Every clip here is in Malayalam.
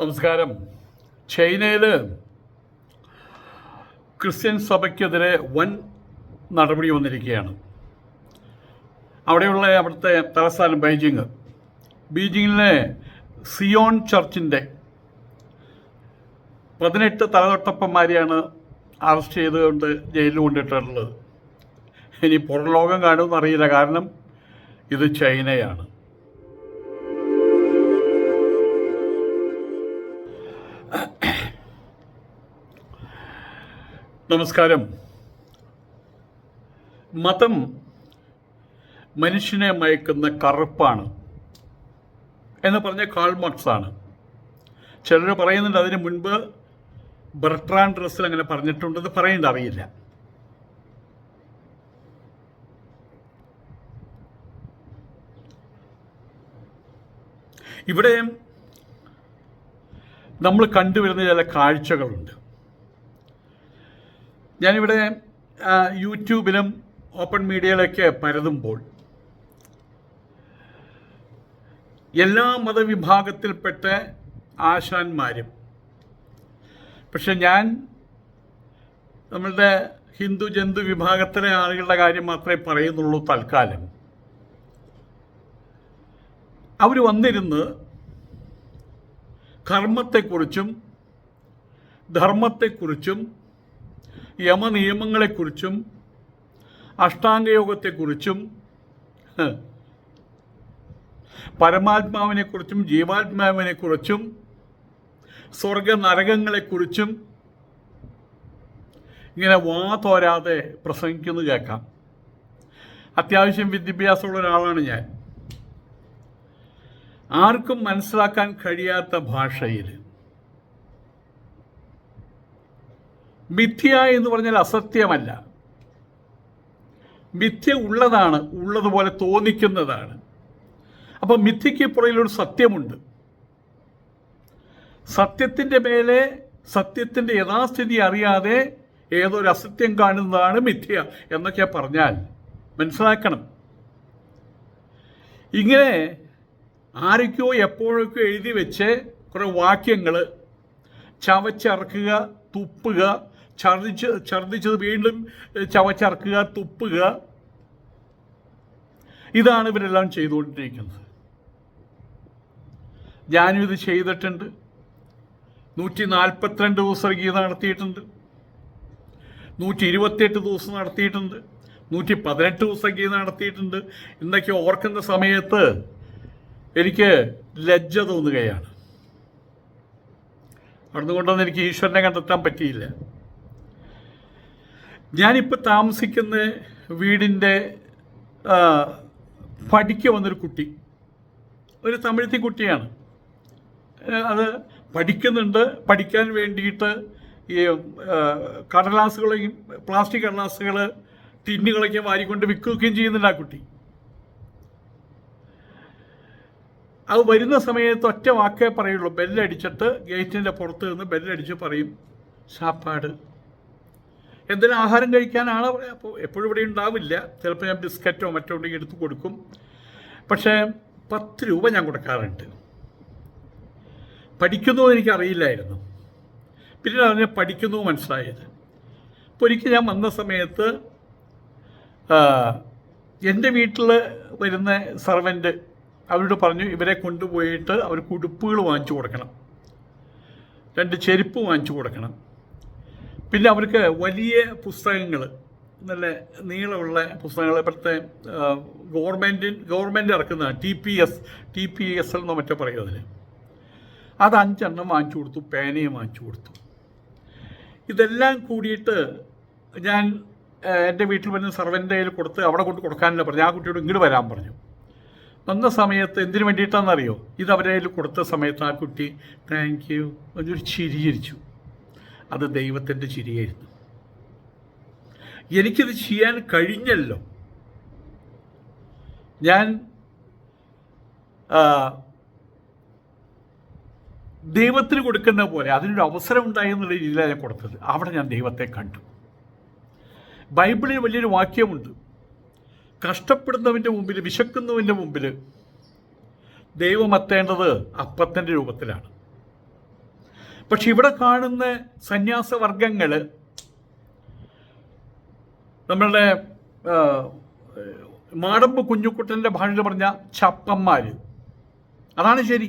നമസ്കാരം. ചൈനയിൽ ക്രിസ്ത്യൻ സഭയ്ക്കെതിരെ വൻ നടപടി വന്നിരിക്കുകയാണ്. അവിടെയുള്ള അവിടുത്തെ തലസ്ഥാനം ബെയ്ജിങ് ബീജിങ്ങിലെ സിയോൺ ചർച്ചിന്റെ പതിനെട്ട് തലതൊട്ടപ്പന്മാരെയാണ് അറസ്റ്റ് ചെയ്തുകൊണ്ട് ജയിലിൽ കൊണ്ടിട്ടുള്ളത്. ഇനി പുറം ലോകം കാണുമെന്ന് അറിയില്ല. കാരണം ഇത് ചൈനയാണ്. നമസ്കാരം. മതം മനുഷ്യനെ മയക്കുന്ന കറുപ്പാണ് എന്ന് പറഞ്ഞ കാൾ മാർക്സ് ആണ് ചിലർ പറയുന്നുണ്ട് അതിന് മുൻപ് ബർട്രാൻ ഡ്രസ്സിൽ അങ്ങനെ പറഞ്ഞിട്ടുണ്ടെന്ന് പറയേണ്ട അറിയില്ല. ഇവിടെ നമ്മൾ കണ്ടുവരുന്ന ചില കാഴ്ചകളുണ്ട്. ഞാനിവിടെ യൂട്യൂബിലും ഓപ്പൺ മീഡിയയിലൊക്കെ പരതുമ്പോൾ എല്ലാ മതവിഭാഗത്തിൽപ്പെട്ട ആശാന്മാരും പക്ഷെ ഞാൻ നമ്മളുടെ ഹിന്ദു ജന്തു വിഭാഗത്തിലെ ആളുകളുടെ കാര്യം മാത്രമേ പറയുന്നുള്ളൂ തൽക്കാലം. അവർ വന്നിരുന്ന് കർമ്മത്തെക്കുറിച്ചും ധർമ്മത്തെക്കുറിച്ചും യമനിയമങ്ങളെക്കുറിച്ചും അഷ്ടാംഗയോഗത്തെക്കുറിച്ചും പരമാത്മാവിനെക്കുറിച്ചും ജീവാത്മാവിനെക്കുറിച്ചും സ്വർഗ നരകങ്ങളെക്കുറിച്ചും ഇങ്ങനെ വാ തോരാതെ പ്രസംഗിക്കുന്നത് കേൾക്കാം. അത്യാവശ്യം വിദ്യാഭ്യാസമുള്ള ഒരാളാണ് ഞാൻ. ആർക്കും മനസ്സിലാക്കാൻ കഴിയാത്ത ഭാഷയിൽ മിഥ്യ എന്ന് പറഞ്ഞാൽ അസത്യമല്ല. മിഥ്യ ഉള്ളതാണ് ഉള്ളതുപോലെ തോന്നിക്കുന്നതാണ്. അപ്പോൾ മിഥ്യയ്ക്ക് പുറകിലൊരു സത്യമുണ്ട്. സത്യത്തിന്റെ മേലെ സത്യത്തിന്റെ യഥാസ്ഥിതി അറിയാതെ ഏതൊരു അസത്യം കാണുന്നതാണ് മിഥ്യ എന്നൊക്കെ പറഞ്ഞാൽ മനസ്സിലാക്കണം. ഇങ്ങനെ ആരൊക്കെയോ എപ്പോഴൊക്കെ എഴുതി വെച്ച് കുറേ വാക്യങ്ങൾ ചവച്ചറക്കുക തുപ്പുക ഛർദിച്ച് ഛർദിച്ചത് വീണ്ടും ചവച്ചറക്കുക തുപ്പുക. ഇതാണ് ഇവരെല്ലാം ചെയ്തുകൊണ്ടിരിക്കുന്നത്. ഞാനും ഇത് ചെയ്തിട്ടുണ്ട്. നൂറ്റി നാൽപ്പത്തിരണ്ട് ദിവസം ഗീത നടത്തിയിട്ടുണ്ട്. നൂറ്റി ഇരുപത്തിയെട്ട് ദിവസം നടത്തിയിട്ടുണ്ട്. നൂറ്റി പതിനെട്ട് ദിവസം ഗീത നടത്തിയിട്ടുണ്ട്. എന്നൊക്കെ ഓർക്കുന്ന സമയത്ത് എനിക്ക് ലജ്ജ തോന്നുകയാണ്. അതുകൊണ്ടൊന്നും എനിക്ക് ഈശ്വരനെ കണ്ടെത്താൻ പറ്റിയില്ല. ഞാനിപ്പോൾ താമസിക്കുന്ന വീടിന്റെ പഠിക്ക വന്നൊരു കുട്ടി. ഒരു തമിഴത്തി കുട്ടിയാണ്. അത് പഠിക്കുന്നുണ്ട്. പഠിക്കാൻ വേണ്ടിയിട്ട് ഈ കടലാസുകളെയും പ്ലാസ്റ്റിക് കടലാസുകൾ ടിന്നുകളൊക്കെ വാരിക്കൊണ്ട് വിൽക്കുകയും ചെയ്യുന്നുണ്ട് ആ കുട്ടി. അത് വരുന്ന സമയത്ത് ഒറ്റ വാക്കേ പറയുള്ളൂ. ബെല്ലടിച്ചിട്ട് ഗേറ്റിന്റെ പുറത്ത് നിന്ന് ബെല്ലടിച്ച് പറയും സാപ്പാട് എന്തിനും ആഹാരം കഴിക്കാനാണ് അപ്പോൾ എപ്പോഴും ഇവിടെ ഉണ്ടാവില്ല. ചിലപ്പോൾ ഞാൻ ബിസ്ക്കറ്റോ മറ്റോ ഉണ്ടെങ്കിൽ എടുത്ത് കൊടുക്കും. പക്ഷേ പത്ത് രൂപ ഞാൻ കൊടുക്കാറുണ്ട്. പഠിക്കുന്നു എനിക്കറിയില്ലായിരുന്നു. പിന്നെ അതിനെ പഠിക്കുന്നു മനസ്സിലായത്. അപ്പോൾ ഒരിക്കൽ ഞാൻ വന്ന സമയത്ത് എന്റെ വീട്ടിൽ വരുന്ന സർവന്റ് അവരോട് പറഞ്ഞു ഇവരെ കൊണ്ടുപോയിട്ട് അവർ ഉടുപ്പുകൾ വാങ്ങിച്ചു കൊടുക്കണം. രണ്ട് ചെരുപ്പ് വാങ്ങിച്ചു കൊടുക്കണം. പിന്നെ അവർക്ക് വലിയ പുസ്തകങ്ങൾ നല്ല നീളമുള്ള പുസ്തകങ്ങൾ ഇപ്പോഴത്തെ ഗവൺമെന്റിൻ ഗവൺമെന്റ് ഇറക്കുന്ന T P S T P S എന്നോ മറ്റോ അത് അഞ്ചെണ്ണം വാങ്ങിച്ചു കൊടുത്തു പേനയും വാങ്ങിച്ചു കൊടുത്തു. ഇതെല്ലാം കൂടിയിട്ട് ഞാൻ എന്റെ വീട്ടിൽ വരുന്ന സർവന്റെ കയ്യിൽ കൊടുത്ത് അവിടെ കൊണ്ട് കൊടുക്കാനല്ല പറഞ്ഞു. ആ കുട്ടിയോട് ഇങ്ങോട്ട് വരാൻ പറഞ്ഞു. വന്ന സമയത്ത് എന്തിനു വേണ്ടിയിട്ടാണെന്നറിയോ? ഇത് അവരുടെ കയ്യിൽ കൊടുത്ത സമയത്ത് ആ കുട്ടി താങ്ക് യു എന്നൊരു ചിരി ചിരിച്ചു. അത് ദൈവത്തിന്റെ ചിരിയായിരുന്നു. എനിക്കിത് ചെയ്യാൻ കഴിഞ്ഞല്ലോ. ഞാൻ ദൈവത്തിന് കൊടുക്കുന്ന പോലെ അതിനൊരു അവസരം ഉണ്ടായി എന്നുള്ള രീതിയിലാണ് ഞാൻ കൊടുത്തത്. അവിടെ ഞാൻ ദൈവത്തെ കണ്ടു. ബൈബിളിൽ വലിയൊരു വാക്യമുണ്ട്. കഷ്ടപ്പെടുന്നവന്റെ മുമ്പിൽ വിശക്കുന്നവന്റെ മുമ്പിൽ ദൈവം എത്തേണ്ടത് അപ്പത്തിന്റെ രൂപത്തിലാണ്. പക്ഷെ ഇവിടെ കാണുന്ന സന്യാസവർഗങ്ങൾ നമ്മളുടെ മാടമ്പ് കുഞ്ഞുക്കുട്ടന്റെ ഭാഷയിൽ പറഞ്ഞ ചപ്പന്മാർ. അതാണ് ശരി.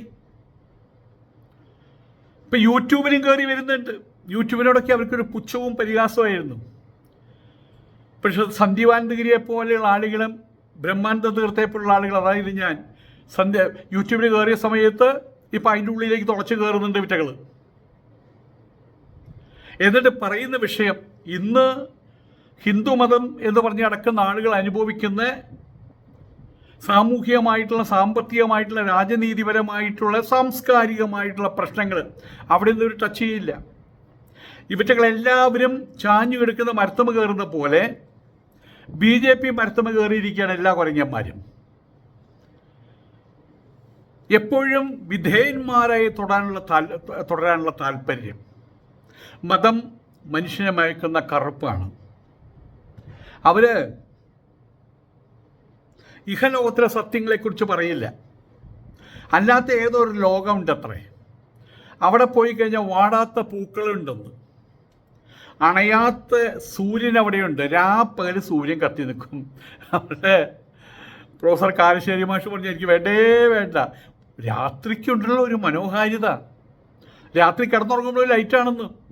ഇപ്പം യൂട്യൂബിലും കയറി വരുന്നുണ്ട്. യൂട്യൂബിനോടൊക്കെ അവർക്കൊരു പുച്ഛവും പരിഹാസമായിരുന്നു പക്ഷെ സന്ധ്യവാനന്ദഗിരിയെ പോലെയുള്ള ആളുകളും ബ്രഹ്മാനന്ദ തീർത്ഥയെപ്പോലുള്ള ആളുകൾ അതായത് ഞാൻ സന്ധ്യ യൂട്യൂബിൽ കയറിയ സമയത്ത് ഇപ്പം അതിന്റെ ഉള്ളിലേക്ക് തുളച്ച് കയറുന്നുണ്ട് വിറ്റകൾ എന്നിട്ട് പറയുന്ന വിഷയം ഇന്ന് ഹിന്ദുമതം എന്ന് പറഞ്ഞ് അടക്കുന്ന ആളുകൾ അനുഭവിക്കുന്ന സാമൂഹികമായിട്ടുള്ള സാമ്പത്തികമായിട്ടുള്ള രാജനീതിപരമായിട്ടുള്ള സാംസ്കാരികമായിട്ടുള്ള പ്രശ്നങ്ങൾ അവിടെ നിന്ന് ഒരു ടച്ച് ചെയ്യില്ല ഇവറ്റകളെല്ലാവരും ചാഞ്ഞു കിടക്കുന്ന മരത്തമ കയറുന്ന പോലെ ബി ജെ പി മരത്തമ കയറിയിരിക്കുകയാണ് എല്ലാ കുരങ്ങന്മാരും. എപ്പോഴും വിധേയന്മാരായി തൊടാനുള്ള താൽ തുടരാനുള്ള താല്പര്യം. മതം മനുഷ്യനെ മയക്കുന്ന കറുപ്പാണ്. അവർ ഇഹലോകത്തിലെ സത്യങ്ങളെക്കുറിച്ച് പറയില്ല. അല്ലാത്ത ഏതൊരു ലോകമുണ്ട് അത്രേ അവിടെ പോയി കഴിഞ്ഞാൽ വാടാത്ത പൂക്കളുണ്ടെന്ന്. അണയാത്ത സൂര്യൻ അവിടെയുണ്ട്. രാപ്പകൽ സൂര്യൻ കത്തി നിൽക്കും. അവിടെ പ്രൊഫസർ കാരശ്ശേരി മാഷ് പറഞ്ഞു എനിക്ക് വേണ്ടേ വേണ്ട. രാത്രിക്കുണ്ടല്ലോ ഒരു മനോഹാരിത. രാത്രി കിടന്നുറങ്ങുമ്പോൾ ലൈറ്റാണെന്ന്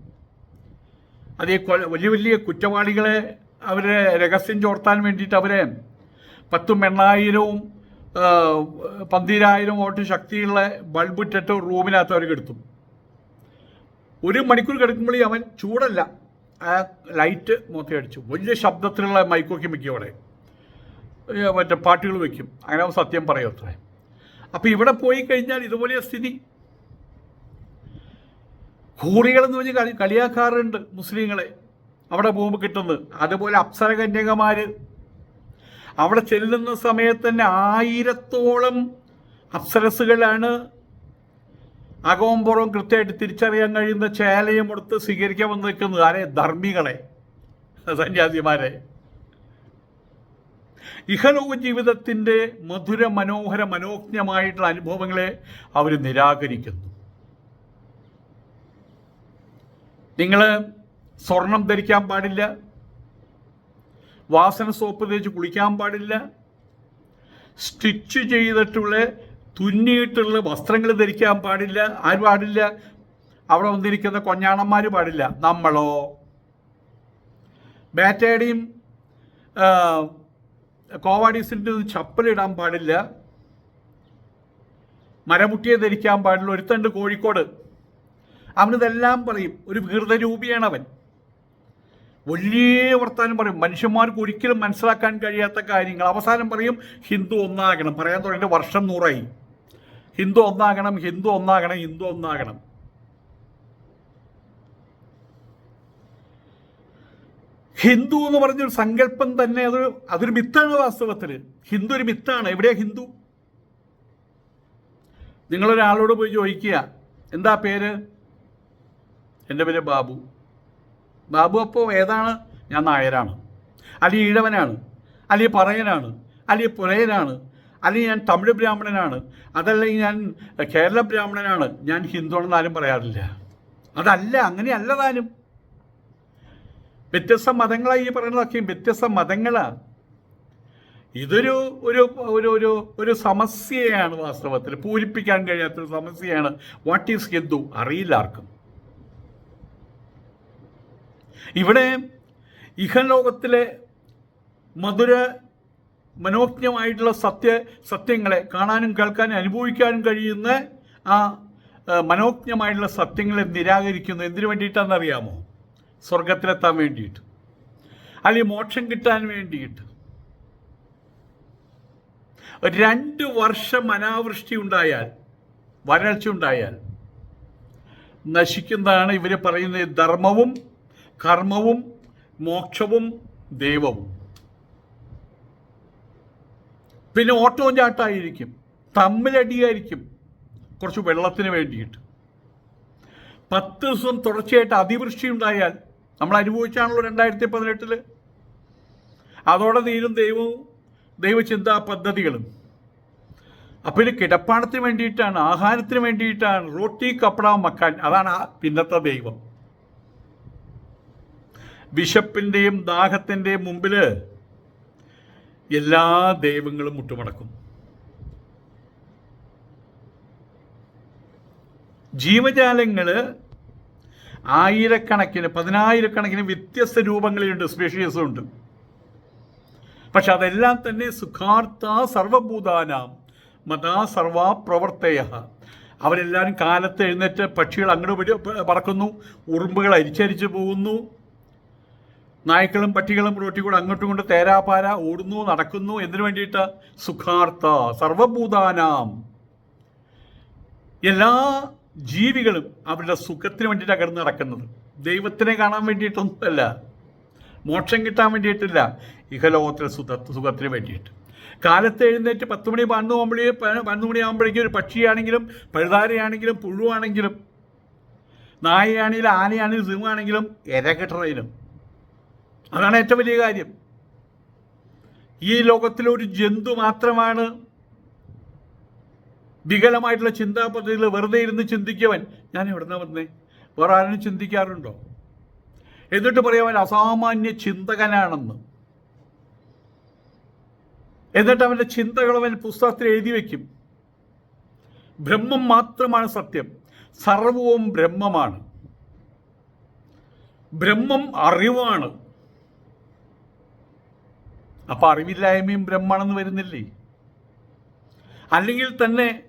അത് ഈ വലിയ വലിയ കുറ്റവാളികളെ അവരെ രഹസ്യം ചോർത്താൻ വേണ്ടിയിട്ട് അവരെ പത്തും എണ്ണായിരവും പന്തിരായിരം വോട്ട് ശക്തിയുള്ള ബൾബ് റൂമിനകത്ത് അവർ കിടത്തും. ഒരു മണിക്കൂർ കിടക്കുമ്പോൾ അവൻ ചൂടല്ല. ആ ലൈറ്റ് മൊത്തം അടിച്ചു. വലിയ ശബ്ദത്തിലുള്ള മൈക്കോക്കി അവിടെ മറ്റേ പാട്ടുകൾ വെക്കും. അങ്ങനെ അവൻ സത്യം പറയും അത്രേ. അപ്പം ഇവിടെ പോയി കഴിഞ്ഞാൽ ഇതുപോലെ സ്ഥിതി. ഹൂറികളെന്ന് പറഞ്ഞ് കളി കളിയാക്കാറുണ്ട് മുസ്ലിങ്ങളെ. അവിടെ ഭൂമി കിട്ടുന്നത്. അതുപോലെ അപ്സര കന്യകമാർ അവിടെ ചെല്ലുന്ന സമയത്ത് തന്നെ ആയിരത്തോളം അപ്സരസുകളാണ് അകവും പുറവും കൃത്യമായിട്ട് തിരിച്ചറിയാൻ കഴിയുന്ന ചേലയും കൊടുത്ത് സ്വീകരിക്കാൻ വന്ന് നിൽക്കുന്നത് ആരെ? ധർമ്മികളെ. സന്യാസിമാരെ. ഇഹലോക ജീവിതത്തിന്റെ മധുര മനോഹര മനോജ്ഞമായിട്ടുള്ള അനുഭവങ്ങളെ അവർ നിരാകരിക്കുന്നു. നിങ്ങൾ സ്വർണം ധരിക്കാൻ പാടില്ല. വാസന സോപ്പ് തേച്ച് കുളിക്കാൻ പാടില്ല. സ്റ്റിച്ച് ചെയ്തിട്ടുള്ള തുന്നിയിട്ടുള്ള വസ്ത്രങ്ങൾ ധരിക്കാൻ പാടില്ല. ആര് പാടില്ല? അവിടെ വന്നിരിക്കുന്ന കൊഞ്ഞാണന്മാർ പാടില്ല. നമ്മളോ? ബാറ്റയുടെയും കോവാഡീസിന്റെ ചപ്പലിടാൻ പാടില്ല. മരമുട്ടിയെ ധരിക്കാൻ പാടില്ല. ഒരുത്തണ്ട് കോഴിക്കോട്. അവനിതെല്ലാം പറയും. ഒരു വികൃതരൂപിയാണ് അവൻ വലിയ വർത്താനം പറയും. മനുഷ്യന്മാർക്ക് ഒരിക്കലും മനസ്സിലാക്കാൻ കഴിയാത്ത കാര്യങ്ങൾ അവസാനം പറയും ഹിന്ദു ഒന്നാകണം. പറയാൻ തുടങ്ങിയിട്ട് വർഷം നൂറായി. ഹിന്ദു ഒന്നാകണം ഹിന്ദു ഒന്നാകണം ഹിന്ദു ഒന്നാകണം. ഹിന്ദു എന്ന് പറഞ്ഞൊരു സങ്കല്പം തന്നെ അത് അതൊരു മിത്താണ് വാസ്തവത്തിൽ. ഹിന്ദു ഒരു മിത്താണ്. എവിടെയാ ഹിന്ദു? നിങ്ങളൊരാളോട് പോയി ചോദിക്കുക എന്താ പേര്? എന്റെ പേര് ബാബു. ബാബു അപ്പോൾ ഏതാണ്? ഞാൻ നായരാണ്. അല്ലെങ്കിൽ ഈഴവനാണ്. അല്ലെങ്കിൽ പറയനാണ്. അല്ലെങ്കിൽ പുലയനാണ് അല്ലെങ്കിൽ ഞാൻ തമിഴ് ബ്രാഹ്മണനാണ്. അതല്ലെങ്കിൽ ഞാൻ കേരള ബ്രാഹ്മണനാണ്. ഞാൻ ഹിന്ദുവാണെന്ന് ആരും പറയാറില്ല. അതല്ല അങ്ങനെയല്ല താനും. വ്യത്യസ്ത മതങ്ങളായി ഈ പറയുന്നതൊക്കെയും വ്യത്യസ്ത മതങ്ങളാണ് ഇതൊരു ഒരു ഒരു ഒരു ഒരു സമസ്യയാണ് വാസ്തവത്തിൽ. പൂരിപ്പിക്കാൻ കഴിയാത്തൊരു സമസ്യയാണ്. വാട്ട് ഈസ് ഹിന്ദു അറിയില്ല ആർക്കും. ഇവിടെ ഇഹലോകത്തിലെ മധുര മനോജ്ഞമായിട്ടുള്ള സത്യ സത്യങ്ങളെ കാണാനും കേൾക്കാനും അനുഭവിക്കാനും കഴിയുന്ന ആ മനോജ്ഞമായിട്ടുള്ള സത്യങ്ങളെ നിരാകരിക്കുന്നു. എന്തിനു വേണ്ടിയിട്ടാണെന്നറിയാമോ? സ്വർഗത്തിലെത്താൻ വേണ്ടിയിട്ട്. അല്ലെങ്കിൽ മോക്ഷം കിട്ടാൻ വേണ്ടിയിട്ട്. രണ്ട് വർഷം അനാവൃഷ്ടി ഉണ്ടായാൽ വരൾച്ച ഉണ്ടായാൽ നശിക്കുന്നതാണ് ഇവർ പറയുന്നത് ധർമ്മവും കർമ്മവും മോക്ഷവും ദൈവവും. പിന്നെ ഓട്ടവും ചാട്ടായിരിക്കും. തമ്മിലടിയായിരിക്കും. കുറച്ച് വെള്ളത്തിന് വേണ്ടിയിട്ട്. പത്ത് ദിവസം തുടർച്ചയായിട്ട് അതിവൃഷ്ടി ഉണ്ടായാൽ നമ്മൾ അനുഭവിച്ചാണല്ലോ രണ്ടായിരത്തി പതിനെട്ടിൽ. അതോടെ തീരും ദൈവവും ദൈവചിന്താ പദ്ധതികളും. അപ്പോൾ ഇത് കിടപ്പാടത്തിന് വേണ്ടിയിട്ടാണ് ആഹാരത്തിന് വേണ്ടിയിട്ടാണ് റോട്ടി കപ്പട മക്കാൻ. അതാണ് പിന്നത്തെ ദൈവം. വിശപ്പിന്റെയും ദാഹത്തിന്റെയും മുമ്പിൽ എല്ലാ ദൈവങ്ങളും മുട്ടുമടക്കും. ജീവജാലങ്ങൾ ആയിരക്കണക്കിന് പതിനായിരക്കണക്കിന് വ്യത്യസ്ത രൂപങ്ങളിലുണ്ട് സ്പീഷീസും ഉണ്ട് പക്ഷെ അതെല്ലാം തന്നെ സുഖാർത്ഥ സർവഭൂതാനാം മതാ സർവാ പ്രവർത്തയ. അവരെല്ലാവരും കാലത്ത് എഴുന്നേറ്റ് പക്ഷികൾ അങ്ങോട്ട് പറക്കുന്നു ഉറുമ്പുകൾ അരിച്ചരിച്ച് പോകുന്നു. നായ്ക്കളും പട്ടികളും റോട്ടി കൂടെ അങ്ങോട്ടും കൊണ്ട് തേരാപാര ഓടുന്നു നടക്കുന്നു. എന്തിനു വേണ്ടിയിട്ട്? സുഖാർത്ഥ സർവഭൂതാനാം. എല്ലാ ജീവികളും അവരുടെ സുഖത്തിന് വേണ്ടിയിട്ടാണ് കിടന്ന് നടക്കുന്നത്. ദൈവത്തിനെ കാണാൻ വേണ്ടിയിട്ടൊന്നുമല്ല. മോക്ഷം കിട്ടാൻ വേണ്ടിയിട്ടില്ല. ഇഹലോകത്തിലെ സുഖ സുഖത്തിന് വേണ്ടിയിട്ട്. കാലത്ത് എഴുന്നേറ്റ് പത്ത് മണി പതിനൊന്ന് പോകുമ്പോഴേ പതിനൊന്ന് മണിയാകുമ്പോഴേക്കും ഒരു പക്ഷിയാണെങ്കിലും പഴുതാരയാണെങ്കിലും പുഴുവാണെങ്കിലും നായയാണെങ്കിലും ആനയാണെങ്കിലും സിംഹമാണെങ്കിലും ഇരകെട്ടറയിലും. അതാണ് ഏറ്റവും വലിയ കാര്യം. ഈ ലോകത്തിലെ ഒരു ജന്തു മാത്രമാണ് വികലമായിട്ടുള്ള ചിന്താ പദ്ധതികൾ വെറുതെ ഇരുന്ന് ചിന്തിക്കവൻ. ഞാൻ എവിടുന്ന വന്നേ? വേറെ ആരും ചിന്തിക്കാറുണ്ടോ? എന്നിട്ട് പറയാൻ അസാമാന്യ ചിന്തകനാണെന്ന്. എന്നിട്ട് അവന്റെ ചിന്തകൾ അവൻ പുസ്തകത്തിൽ എഴുതി വയ്ക്കും ബ്രഹ്മം മാത്രമാണ് സത്യം. സർവവും ബ്രഹ്മമാണ്. ബ്രഹ്മം അറിവാണ്. അപ്പൊ അറിവില്ലായ്മയും ബ്രഹ്മാണെന്ന് വരുന്നില്ലേ? അല്ലെങ്കിൽ തന്നെ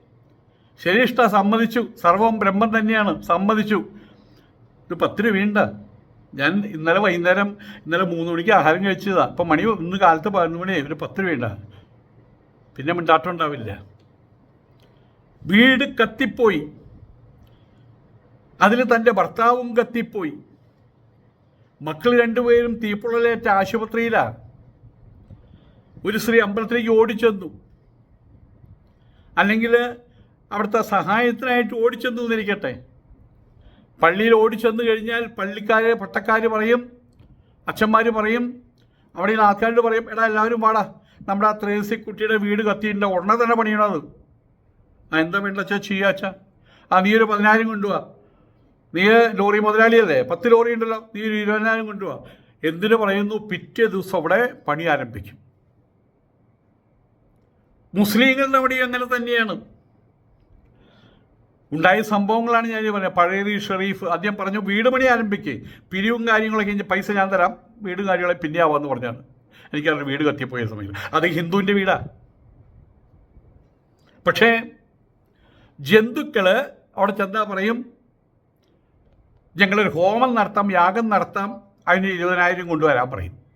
ശരിഷ്ഠ സമ്മതിച്ചു സർവം ബ്രഹ്മം തന്നെയാണ് സമ്മതിച്ചു. ഒരു പത്ത് വീണ്ട. ഞാൻ ഇന്നലെ വൈകുന്നേരം ഇന്നലെ മൂന്ന് മണിക്ക് ആഹാരം കഴിച്ചതാ. അപ്പം മണി ഇന്ന് കാലത്ത് പതിനൊന്ന് മണി ഒരു പത്ത് രൂപയുണ്ട പിന്നെ മിണ്ടാട്ടം ഉണ്ടാവില്ല. വീട് കത്തിപ്പോയി. അതിൽ തന്റെ ഭർത്താവും കത്തിപ്പോയി. മക്കൾ രണ്ടുപേരും തീപ്പൊള്ളലേറ്റ ആശുപത്രിയിലാണ് ഒരു സ്ത്രീ അമ്പലത്തിലേക്ക് ഓടിച്ചെന്നു. അല്ലെങ്കിൽ അവിടുത്തെ സഹായത്തിനായിട്ട് ഓടിച്ചെന്നു എന്നിരിക്കട്ടെ. പള്ളിയിൽ ഓടിച്ചെന്ന് കഴിഞ്ഞാൽ പള്ളിക്കാർ പട്ടക്കാർ പറയും അച്ഛന്മാർ പറയും അവിടെയുള്ള ആൾക്കാരോട് പറയും എടാ എല്ലാവരും വാടാ. നമ്മുടെ ആ ത്രേസി കുട്ടിയുടെ വീട് കത്തിയിട്ടുണ്ട്. ഉടനെ തന്നെ പണിയണത് ആ എന്താ വേണ്ട അച്ഛാ? ചെയ്യാ അച്ഛാ? ആ നീ ഒരു പതിനായിരം കൊണ്ടുപോവാ നീ ലോറി മുതലാളിയല്ലേ? പത്ത് ലോറി ഉണ്ടല്ലോ. നീ ഒരു ഇരുപതിനായിരം കൊണ്ടുപോവാ എന്തിനു പറയുന്നു? പിറ്റേ ദിവസം അവിടെ പണി ആരംഭിക്കും. മുസ്ലിങ്ങളുടെ അവിടെ അങ്ങനെ തന്നെയാണ്. ഉണ്ടായ സംഭവങ്ങളാണ് ഞാൻ പറഞ്ഞത്. പഴയത് ഷെറീഫ് ആദ്യം പറഞ്ഞു വീട് പണി ആരംഭിക്കേ. പിരിവും കാര്യങ്ങളൊക്കെ കഴിഞ്ഞ് പൈസ ഞാൻ തരാം. വീടും കാര്യങ്ങളെ പിന്നെ ആവാമെന്ന് പറഞ്ഞാണ്. എനിക്കറിയാം വീട് കത്തിപ്പോയ സമയത്ത് അത് ഹിന്ദുവിന്റെ വീടാ. പക്ഷേ ജന്തുക്കൾ അവിടെ ചെന്നാൽ പറയും ഞങ്ങളൊരു ഹോമം നടത്താം യാഗം നടത്താം അതിന് ഇരുപതിനായിരം കൊണ്ടുവരാൻ പറയും.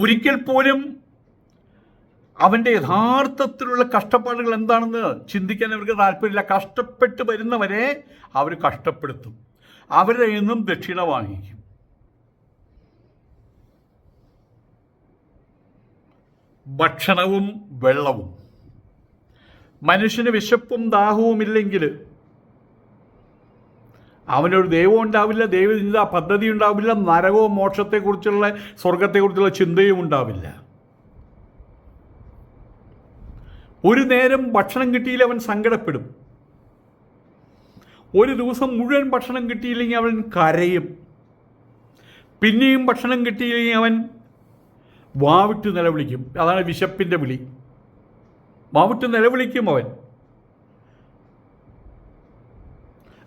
ഒരിക്കൽ പോലും അവന്റെ യഥാർത്ഥത്തിലുള്ള കഷ്ടപ്പാടുകൾ എന്താണെന്ന് ചിന്തിക്കാൻ അവർക്ക് താല്പര്യമില്ല. കഷ്ടപ്പെട്ട് വരുന്നവരെ അവർ കഷ്ടപ്പെടുത്തും. അവരുടെ നിന്നും ദക്ഷിണ വാങ്ങിക്കും. ഭക്ഷണവും വെള്ളവും. മനുഷ്യന് വിശപ്പും ദാഹവും ഇല്ലെങ്കിൽ അവനൊരു ദൈവം ഉണ്ടാവില്ല ദൈവചിന്ത പദ്ധതി ഉണ്ടാവില്ല നരകവും മോക്ഷത്തെക്കുറിച്ചുള്ള സ്വർഗത്തെക്കുറിച്ചുള്ള ചിന്തയും ഉണ്ടാവില്ല. ഒരു നേരം ഭക്ഷണം കിട്ടിയില്ല അവൻ സങ്കടപ്പെടും. ഒരു ദിവസം മുഴുവൻ ഭക്ഷണം കിട്ടിയില്ലെങ്കിൽ അവൻ കരയും. പിന്നെയും ഭക്ഷണം കിട്ടിയില്ലെങ്കിൽ അവൻ വാവിട്ട് നിലവിളിക്കും. അതാണ് വിശപ്പിന്റെ വിളി. വാവിട്ട് നിലവിളിക്കും അവൻ.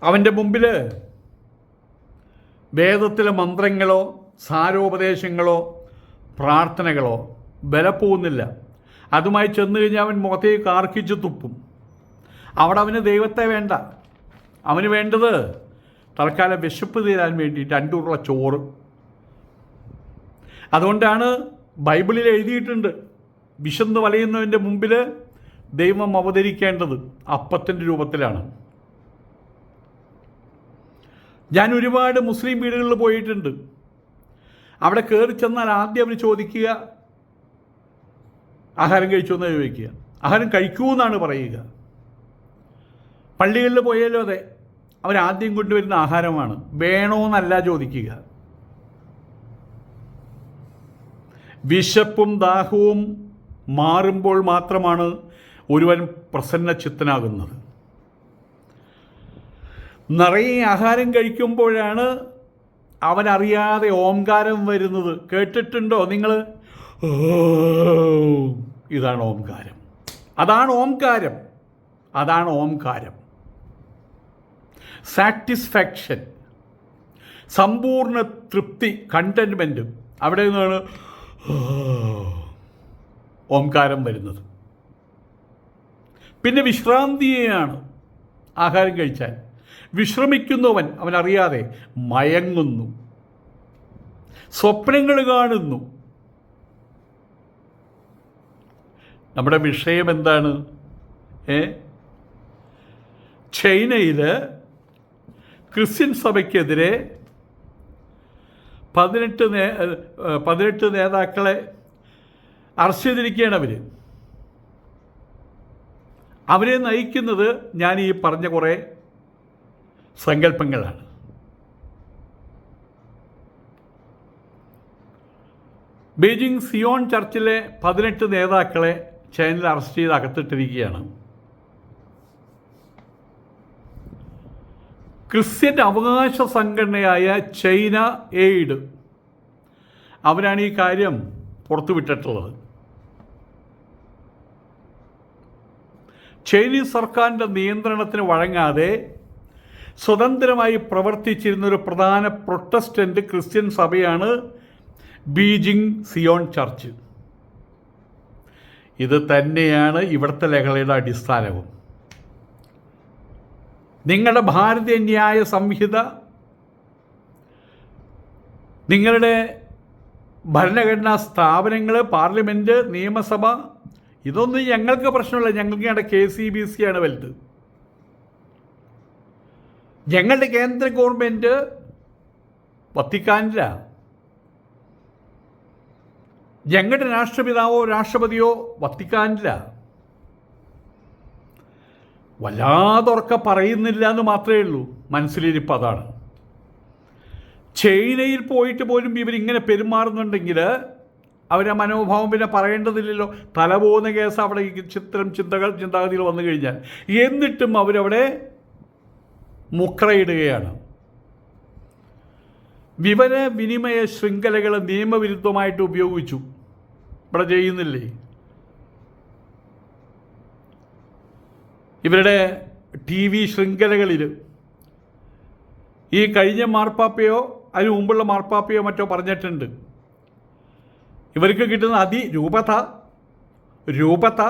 അവന്റെ മുമ്പിൽ വേദത്തിലെ മന്ത്രങ്ങളോ സാരോപദേശങ്ങളോ പ്രാർത്ഥനകളോ ബലപ്പോകുന്നില്ല അതുമായി ചെന്ന് കഴിഞ്ഞാൽ അവൻ മുഖത്തേക്ക് കാർക്കിച്ച് തുപ്പും. അവിടെ അവന് ദൈവത്തെ വേണ്ട. അവന് വേണ്ടത് തൽക്കാലം വിശപ്പ് തീരാൻ വേണ്ടി രണ്ടുള്ള ചോറ്. അതുകൊണ്ടാണ് ബൈബിളിൽ എഴുതിയിട്ടുണ്ട് വിശന്ന് വലയുന്നവന്റെ മുമ്പിൽ ദൈവം അവതരിക്കേണ്ടത് അപ്പത്തിന്റെ രൂപത്തിലാണ്. ഞാൻ ഒരുപാട് മുസ്ലിം വീടുകളിൽ പോയിട്ടുണ്ട്. അവിടെ കയറി ചെന്നാൽ ആദ്യം അവർ ചോദിക്കുക ആഹാരം കഴിച്ചു എന്ന് ചോദിക്കുക. ആഹാരം കഴിക്കൂ എന്നാണ് പറയുക. പള്ളികളിൽ പോയാലും അതെ അവരാദ്യം കൊണ്ടുവരുന്ന ആഹാരമാണ്. വേണോന്നല്ല ചോദിക്കുക. വിശപ്പും ദാഹവും മാറുമ്പോൾ മാത്രമാണ് ഒരുവൻ പ്രസന്നചിത്തനാകുന്നത്. നിറയെ ആഹാരം കഴിക്കുമ്പോഴാണ് അവനറിയാതെ ഓംകാരം വരുന്നത്. കേട്ടിട്ടുണ്ടോ നിങ്ങൾ ഇതാണ് ഓംകാരം. അതാണ് ഓംകാരം. അതാണ് ഓംകാരം. സാറ്റിസ്ഫാക്ഷൻ സമ്പൂർണ തൃപ്തി കണ്ടൻമെന്റും അവിടെ നിന്നാണ് ഓംകാരം വരുന്നത്. പിന്നെ വിശ്രാന്തിയെയാണ് ആഹാരം കഴിച്ചാൽ. വിശ്രമിക്കുന്നവൻ അവനറിയാതെ മയങ്ങുന്നു. സ്വപ്നങ്ങൾ കാണുന്നു. നമ്മുടെ വിഷയം എന്താണ്? ഏ? ചൈനയിൽ ക്രിസ്ത്യൻ സഭയ്ക്കെതിരെ പതിനെട്ട് നേ പതിനെട്ട് നേതാക്കളെ അറസ്റ്റ് ചെയ്തിരിക്കുകയാണ് അവർ അവരെ നയിക്കുന്നത് ഞാൻ ഈ പറഞ്ഞ കുറേ സങ്കല്പങ്ങളാണ്. ബീജിംഗ് സിയോൺ ചർച്ചിലെ പതിനെട്ട് നേതാക്കളെ ചൈനയിൽ അറസ്റ്റ് ചെയ്ത് അകത്തിട്ടിരിക്കുകയാണ്. ക്രിസ്ത്യൻ അവകാശ സംഘടനയായ ചൈന എയ്ഡ്. അവരാണ് ഈ കാര്യം പുറത്തുവിട്ടിട്ടുള്ളത്. ചൈനീസ് സർക്കാരിന്റെ നിയന്ത്രണത്തിന് വഴങ്ങാതെ സ്വതന്ത്രമായി പ്രവർത്തിച്ചിരുന്ന ഒരു പ്രധാന പ്രൊട്ടസ്റ്റന്റ് ക്രിസ്ത്യൻ സഭയാണ് ബീജിംഗ് സിയോൺ ചർച്ച്. ഇത് തന്നെയാണ് ഇവിടുത്തെ ലഹളയുടെ അടിസ്ഥാനവും. നിങ്ങളുടെ ഭാരതീയ ന്യായ സംഹിത നിങ്ങളുടെ ഭരണഘടനാ സ്ഥാപനങ്ങൾ പാർലമെന്റ് നിയമസഭ ഇതൊന്നും ഞങ്ങൾക്ക് പ്രശ്നമില്ല. ഞങ്ങൾക്ക് ഞങ്ങളുടെ കെ സി ബി സി ആണ് വലുത്. ഞങ്ങളുടെ കേന്ദ്ര ഗവൺമെന്റ് വത്തിക്കാനില്ല ഞങ്ങളുടെ രാഷ്ട്രപിതാവോ രാഷ്ട്രപതിയോ വത്തിക്കാനില്ല വല്ലാതൊക്കെ പറയുന്നില്ല എന്ന് മാത്രമേ ഉള്ളൂ. മനസ്സിലിരിപ്പ് അതാണ്. ചൈനയിൽ പോയിട്ട് പോലും ഇവരിങ്ങനെ പെരുമാറുന്നുണ്ടെങ്കിൽ അവരെ മനോഭാവം പിന്നെ പറയേണ്ടതില്ലല്ലോ. തല പോകുന്ന കേസ് അവിടെ ചിത്രം ചിന്തകൾ ചിന്താഗതികൾ വന്നു കഴിഞ്ഞാൽ. എന്നിട്ടും അവരവിടെ മുക്രയിടുകയാണ്. വിവര വിനിമയ ശൃംഖലകൾ നിയമവിരുദ്ധമായിട്ട് ഉപയോഗിച്ചു. ഇവിടെ ചെയ്യുന്നില്ലേ? ഇവരുടെ ടി വി ശൃംഖലകളിൽ ഈ കഴിഞ്ഞ മാർപ്പാപ്പയോ അതിന് മുമ്പുള്ള മാർപ്പാപ്പയോ മറ്റോ പറഞ്ഞിട്ടുണ്ട്. ഇവർക്ക് കിട്ടുന്ന അതിരൂപത രൂപത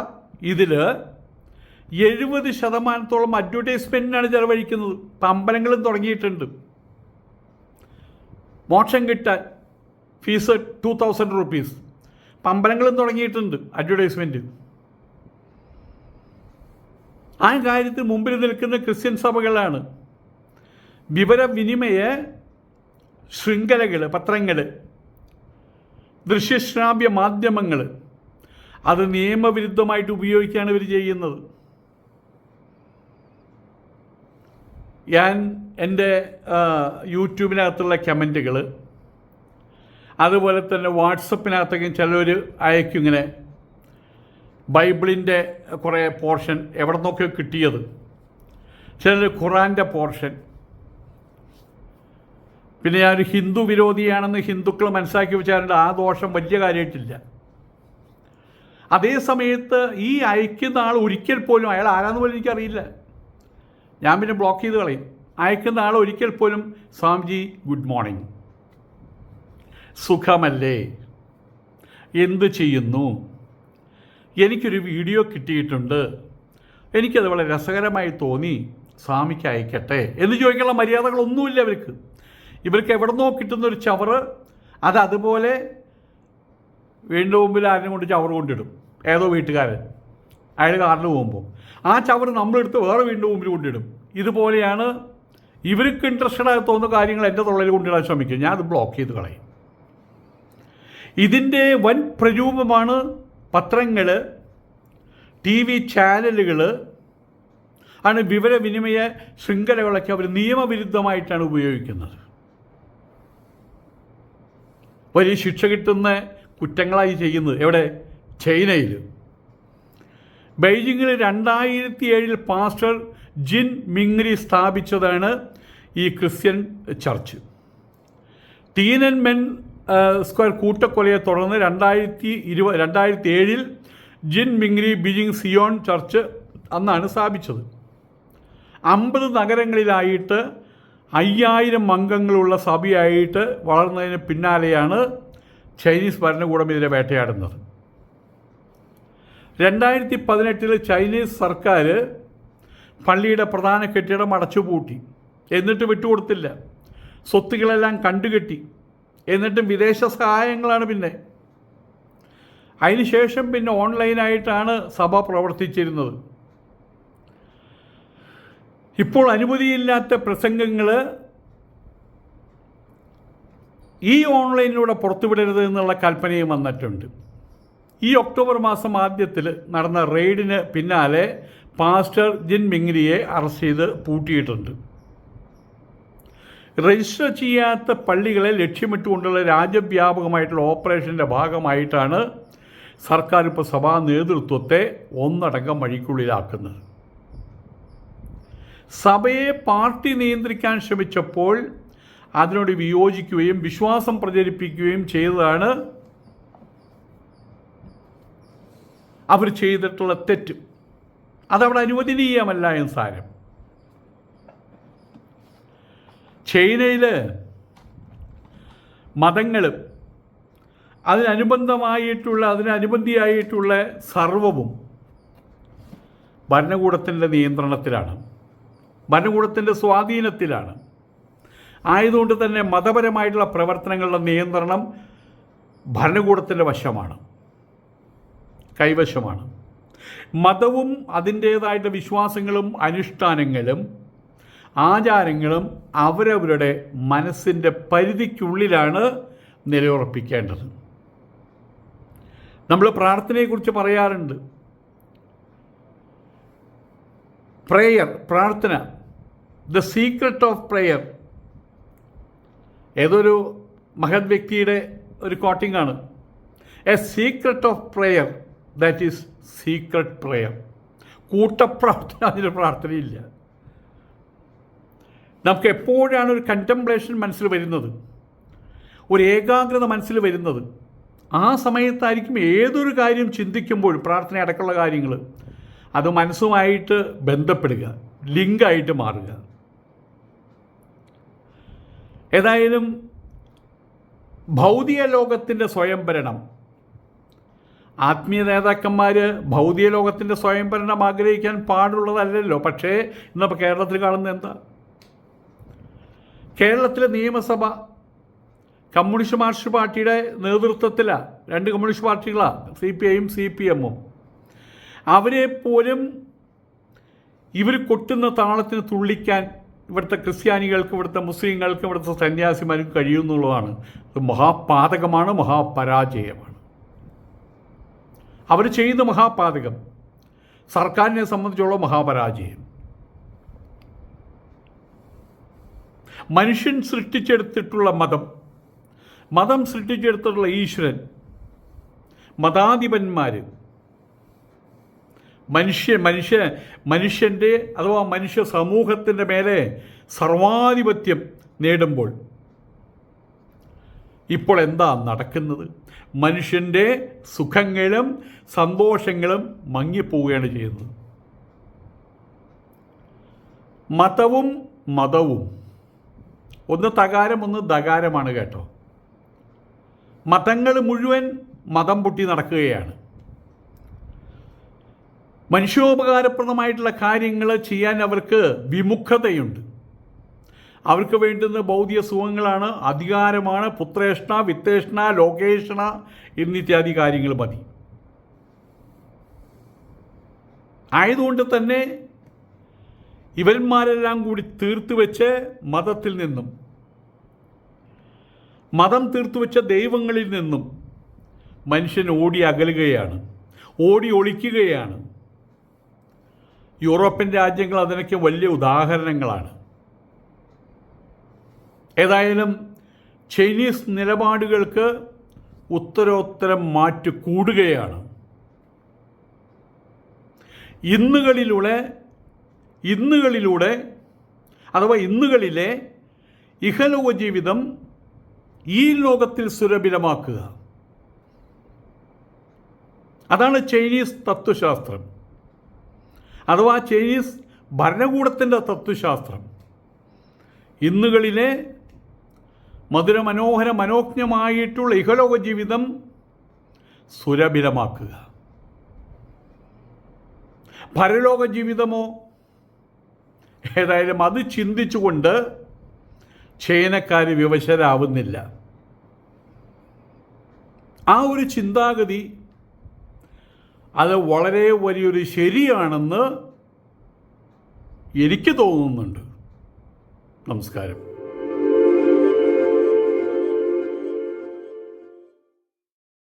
ഇതിൽ എഴുപത് ശതമാനത്തോളം അഡ്വർടൈസ്മെന്റിനാണ് ചെലവഴിക്കുന്നത്. ഇപ്പം അമ്പലങ്ങളും തുടങ്ങിയിട്ടുണ്ട്. മോക്ഷം കിട്ടാൻ ഫീസ് ടു തൗസൻഡ് റുപ്പീസ് ഇപ്പം അമ്പലങ്ങളും തുടങ്ങിയിട്ടുണ്ട് അഡ്വർടൈസ്മെന്റ് ആ കാര്യത്തിൽ മുമ്പിൽ നിൽക്കുന്ന ക്രിസ്ത്യൻ സഭകളാണ് വിവരവിനിമയ ശൃംഖലകൾ പത്രങ്ങൾ ദൃശ്യശ്രാവ്യ മാധ്യമങ്ങൾ അത് നിയമവിരുദ്ധമായിട്ട് ഉപയോഗിക്കുകയാണ് ഇവർ ചെയ്യുന്നത്. ഞാൻ എന്റെ യൂട്യൂബിനകത്തുള്ള കമന്റുകൾ അതുപോലെ തന്നെ വാട്സപ്പിനകത്തൊക്കെ ചിലർ അയക്കും ഇങ്ങനെ. ബൈബിളിന്റെ കുറേ പോർഷൻ എവിടെ നിന്നൊക്കെ കിട്ടിയത്. ചിലർ ഖുറാന്റെ പോർഷൻ. പിന്നെ ഞാനൊരു ഹിന്ദു വിരോധിയാണെന്ന് ഹിന്ദുക്കൾ മനസ്സിലാക്കി വെച്ചാലുണ്ട് ആ ദോഷം വലിയ കാര്യമായിട്ടില്ല. അതേ സമയത്ത് ഈ അയക്കുന്ന ആൾ ഒരിക്കൽ പോലും അയാൾ ആരാന്ന് പോലും എനിക്കറിയില്ല. ഞാൻ പിന്നെ ബ്ലോക്ക് ചെയ്ത് കളയും. അയക്കുന്ന ആൾ ഒരിക്കൽ പോലും സ്വാമിജി ഗുഡ് മോർണിംഗ് സുഖമല്ലേ? എന്തു ചെയ്യുന്നു? എനിക്കൊരു വീഡിയോ കിട്ടിയിട്ടുണ്ട്. എനിക്കത് വളരെ രസകരമായി തോന്നി. സ്വാമിക്ക് അയക്കട്ടെ. എന്ന് ചോദിക്കാനുള്ള മര്യാദകളൊന്നുമില്ല ഇവർക്ക്. ഇവർക്ക് എവിടുന്നോ കിട്ടുന്നൊരു ചവറ് അത് അതുപോലെ വീണ്ടും മുമ്പിൽ ആരെയും കൊണ്ട് ചവറ് കൊണ്ടിടും. ഏതോ വീട്ടുകാരൻ. അയാൾ കാറിൽ പോകുമ്പോൾ ആ ചവറ് നമ്മളെടുത്ത് വേറെ വീണ്ടും മുമ്പിൽ കൊണ്ടിടും. ഇതുപോലെയാണ് ഇവർക്ക് ഇൻട്രസ്റ്റഡ് ആയി തോന്നുന്ന കാര്യങ്ങൾ എന്റെ തൊള്ളയിൽ കൊണ്ടിടാൻ ശ്രമിക്കും. ഞാൻ അത് ബ്ലോക്ക് ചെയ്ത് കളയും. ഇതിന്റെ വൻ പ്രരൂപമാണ് പത്രങ്ങൾ ടി വി ചാനലുകൾ ആണ് വിവരവിനിമയ ശൃംഖലകളൊക്കെ അവർ നിയമവിരുദ്ധമായിട്ടാണ് ഉപയോഗിക്കുന്നത്. വലിയ ശിക്ഷ കിട്ടുന്ന കുറ്റങ്ങളായി ചെയ്യുന്നത്. എവിടെ? ചൈനയിൽ ബെയ്ജിങ്ങിൽ രണ്ടായിരത്തി ഏഴിൽ പാസ്റ്റർ ജിൻ മിങ്രി സ്ഥാപിച്ചതാണ് ഈ Christian church. Tiananmen square കൂട്ടക്കൊലയെ തുടർന്ന് രണ്ടായിരത്തി ഇരുപ രണ്ടായിരത്തി ഏഴിൽ Jin Mingri Beijing Zion church അന്നാണ് സ്ഥാപിച്ചത്. അമ്പത് നഗരങ്ങളിലായിട്ട് അയ്യായിരം അംഗങ്ങളുള്ള സഭയായിട്ട് വളർന്നതിന് പിന്നാലെയാണ് ചൈനീസ് ഭരണകൂടം ഇതിനെ വേട്ടയാടുന്നത്. രണ്ടായിരത്തി പതിനെട്ടിൽ ചൈനീസ് സർക്കാർ പള്ളിയുടെ പ്രധാന കെട്ടിടം അടച്ചുപൂട്ടി. എന്നിട്ട് വിട്ടുകൊടുത്തില്ല. സ്വത്തുകളെല്ലാം കണ്ടുകെട്ടി. എന്നിട്ടും വിദേശ സഹായങ്ങളാണ് പിന്നെ. അതിനുശേഷം പിന്നെ ഓൺലൈനായിട്ടാണ് സഭ പ്രവർത്തിച്ചിരുന്നത്. ഇപ്പോൾ അനുമതിയില്ലാത്ത പ്രസംഗങ്ങൾ ഈ ഓൺലൈനിലൂടെ പുറത്തുവിടരുത് എന്നുള്ള കൽപ്പനയും വന്നിട്ടുണ്ട്. ഈ ഒക്ടോബർ മാസം ആദ്യത്തിൽ നടന്ന റെയ്ഡിന് പിന്നാലെ പാസ്റ്റർ ജിൻ മിങ്രിയെ അറസ്റ്റ് ചെയ്ത് പൂട്ടിയിട്ടുണ്ട്. രജിസ്റ്റർ ചെയ്യാത്ത പള്ളികളെ ലക്ഷ്യമിട്ടുകൊണ്ടുള്ള രാജ്യവ്യാപകമായിട്ടുള്ള ഓപ്പറേഷന്റെ ഭാഗമായിട്ടാണ് സർക്കാർ ഇപ്പോൾ സഭാ നേതൃത്വത്തെ ഒന്നടങ്കം വഴിക്കുള്ളിലാക്കുന്നത്. സഭയെ പാർട്ടി നിയന്ത്രിക്കാൻ ശ്രമിച്ചപ്പോൾ അതിനോട് വിയോജിക്കുകയും വിശ്വാസം പ്രചരിപ്പിക്കുകയും ചെയ്തതാണ് അവർ ചെയ്തിട്ടുള്ള തെറ്റ്. അതവിടെ അനുവദനീയമല്ല എന്ന് സാരം. ചൈനയിൽ മതങ്ങളും അതിനനുബന്ധമായിട്ടുള്ള അതിനനുബന്ധിയായിട്ടുള്ള സർവവും ഭരണകൂടത്തിന്റെ നിയന്ത്രണത്തിലാണ്. ഭരണകൂടത്തിന്റെ സ്വാധീനത്തിലാണ്. ആയതുകൊണ്ട് തന്നെ മതപരമായിട്ടുള്ള പ്രവർത്തനങ്ങളുടെ നിയന്ത്രണം ഭരണകൂടത്തിന്റെ വശമാണ്. കൈവശമാണ്. മതവും അതിന്റേതായിട്ട് വിശ്വാസങ്ങളും അനുഷ്ഠാനങ്ങളും ആചാരങ്ങളും അവരവരുടെ മനസ്സിന്റെ പരിധിക്കുള്ളിലാണ് നിലയുറപ്പിക്കേണ്ടത്. നമ്മൾ പ്രാർത്ഥനയെക്കുറിച്ച് പറയാറുണ്ട്. പ്രേയർ പ്രാർത്ഥന ദ സീക്രട്ട് ഓഫ് പ്രേയർ ഏതൊരു മഹത് വ്യക്തിയുടെ ഒരു കോട്ടിംഗ് ആണ്. A secret of prayer that is secret prayer കൂട്ടപ്രാർത്ഥന അതിന് പ്രാർത്ഥനയില്ല. നമുക്ക് എപ്പോഴാണ് ഒരു കണ്ടംപ്ലേഷൻ മനസ്സിൽ വരുന്നത്? ഒരു ഏകാഗ്രത മനസ്സിൽ വരുന്നത്? ആ സമയത്തായിരിക്കും ഏതൊരു കാര്യം ചിന്തിക്കുമ്പോഴും പ്രാർത്ഥന അടക്കമുള്ള കാര്യങ്ങൾ അത് മനസ്സുമായിട്ട് ബന്ധപ്പെടുക ലിങ്കായിട്ട് മാറുക. ഏതായാലും ഭൗതിക ലോകത്തിന്റെ സ്വയംഭരണം ആത്മീയ നേതാക്കന്മാർ ഭൗതിക ലോകത്തിന്റെ സ്വയംഭരണം ആഗ്രഹിക്കാൻ പാടുള്ളതല്ലല്ലോ. പക്ഷേ ഇന്നിപ്പോൾ കേരളത്തിൽ കാണുന്നത് എന്താ? കേരളത്തിലെ നിയമസഭ കമ്മ്യൂണിസ്റ്റ് മാർക്സ് പാർട്ടിയുടെ നേതൃത്വത്തിലാണ് രണ്ട് കമ്മ്യൂണിസ്റ്റ് പാർട്ടികളാണ് സി പി ഐയും സി പി എമ്മും അവരെ പോലും ഇവർ കൊട്ടുന്ന താളത്തിന് തുള്ളിക്കാൻ ഇവിടുത്തെ ക്രിസ്ത്യാനികൾക്ക് ഇവിടുത്തെ മുസ്ലിങ്ങൾക്ക് ഇവിടുത്തെ സന്യാസിമാർക്ക് കഴിയുന്നുള്ളതാണ്. ഇത് മഹാപാതകമാണ് മഹാപരാജയമാണ്. അവർ ചെയ്യുന്ന മഹാപാതകം. സർക്കാരിനെ സംബന്ധിച്ചുള്ള മഹാപരാജയം. മനുഷ്യൻ സൃഷ്ടിച്ചെടുത്തിട്ടുള്ള മതം മതം സൃഷ്ടിച്ചെടുത്തിട്ടുള്ള ഈശ്വരൻ മതാധിപന്മാർ മനുഷ്യ മനുഷ്യ മനുഷ്യന്റെ അഥവാ മനുഷ്യ സമൂഹത്തിന്റെ മേലെ സർവാധിപത്യം നേടുമ്പോൾ ഇപ്പോൾ എന്താ നടക്കുന്നത്? മനുഷ്യന്റെ സുഖങ്ങളും സന്തോഷങ്ങളും മങ്ങിപ്പോവുകയാണ് ചെയ്യുന്നത്. മതവും മതവും. ഒന്ന് തകാരം ഒന്ന് ദകാരമാണ് കേട്ടോ. മതങ്ങൾ മുഴുവൻ മതം പൊട്ടി നടക്കുകയാണ്. മനുഷ്യോപകാരപ്രദമായിട്ടുള്ള കാര്യങ്ങൾ ചെയ്യാൻ അവർക്ക് വിമുഖതയുണ്ട്. അവർക്ക് വേണ്ടുന്ന ഭൗതിക സുഖങ്ങളാണ് അധികാരമാണ് പുത്രേഷ്ണ വിത്തേഷ്ണ ലോകേഷണ എന്നിത്യാദി കാര്യങ്ങൾ മതി. ആയതുകൊണ്ട് തന്നെ ഇവന്മാരെല്ലാം കൂടി തീർത്തു വെച്ച് മതത്തിൽ നിന്നും മതം തീർത്തു വെച്ച ദൈവങ്ങളിൽ നിന്നും മനുഷ്യൻ ഓടി അകലുകയാണ് ഓടി ഒളിക്കുകയാണ്. യൂറോപ്യൻ രാജ്യങ്ങൾ അതിനൊക്കെ വലിയ ഉദാഹരണങ്ങളാണ്. ഏതായാലും ചൈനീസ് നിലപാടുകൾക്ക് ഉത്തരോത്തരം മാറ്റി കൂടുകയാണ്. ഇന്നുകളിലൂടെ ഇന്നുകളിലൂടെ അഥവാ ഇന്നുകളിലെ ഇഹലോക ജീവിതം ഈ ലോകത്തിൽ സുലഭിലമാക്കുക അതാണ് ചൈനീസ് തത്വശാസ്ത്രം. അഥവാ ചൈനീസ് ഭരണകൂടത്തിന്റെ തത്വശാസ്ത്രം. ഇന്നുകളിലെ മധുരമനോഹര മനോജ്ഞമായിട്ടുള്ള ഇഹലോക ജീവിതം സുലഭിലമാക്കുക പരലോക ജീവിതമോ? ഏതായാലും അത് ചിന്തിച്ചുകൊണ്ട് ചൈനക്കാർ വിവശരാവുന്നില്ല. ആ ഒരു ചിന്താഗതി അത് വളരെ വലിയൊരു ശരിയാണെന്ന് എനിക്ക് തോന്നുന്നുണ്ട്. നമസ്കാരം.